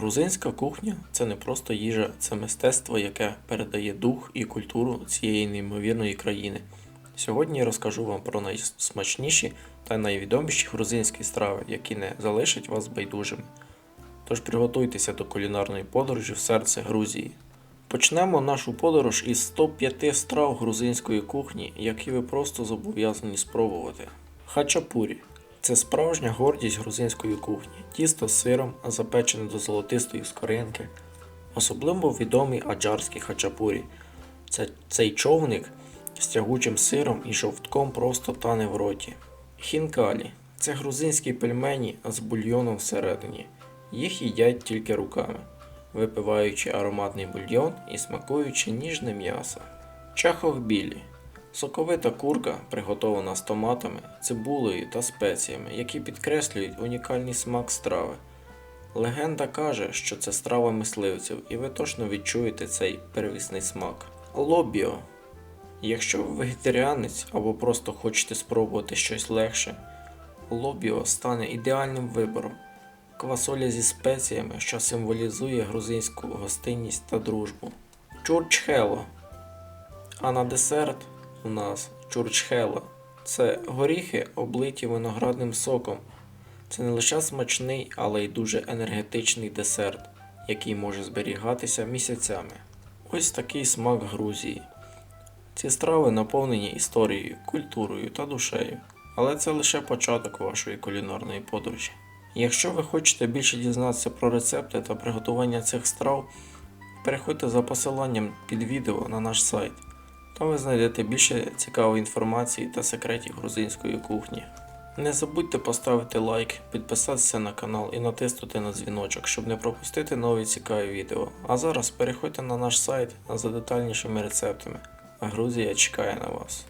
Грузинська кухня це не просто їжа, це мистецтво, яке передає дух і культуру цієї неймовірної країни. Сьогодні я розкажу вам про найсмачніші та найвідоміші грузинські страви, які не залишать вас байдужими. Тож приготуйтеся до кулінарної подорожі в серце Грузії. Почнемо нашу подорож із 105 страв грузинської кухні, які ви просто зобов'язані спробувати. Хачапурі це справжня гордість грузинської кухні. Тісто з сиром, запечене до золотистої скоринки. Особливо відомий аджарський хачапурі. Це цей човник з тягучим сиром і жовтком просто тане в роті. Хінкалі це грузинські пельмені з бульйоном всередині. Їх їдять тільки руками, випиваючи ароматний бульйон і смакуючи ніжне м'ясо. Чахохбілі соковита курка, приготована з томатами, цибулею та спеціями, які підкреслюють унікальний смак страви. Легенда каже, що це страва мисливців, і ви точно відчуєте цей первісний смак. Лобіо. Якщо ви вегетаріанець або просто хочете спробувати щось легше, лобіо стане ідеальним вибором. Квасоля зі спеціями, що символізує грузинську гостинність та дружбу. Чурчхело. А на десерт у нас чурчхело. Це горіхи, облиті виноградним соком. Це не лише смачний, але й дуже енергетичний десерт, який може зберігатися місяцями. Ось такий смак Грузії. Ці страви наповнені історією, культурою та душею, але це лише початок вашої кулінарної подорожі. Якщо ви хочете більше дізнатися про рецепти та приготування цих страв, переходьте за посиланням під відео на наш сайт. Там ви знайдете більше цікавої інформації та секретів грузинської кухні. Не забудьте поставити лайк, підписатися на канал і натиснути на дзвіночок, щоб не пропустити нові цікаві відео. А зараз переходьте на наш сайт за детальнішими рецептами. Грузія чекає на вас.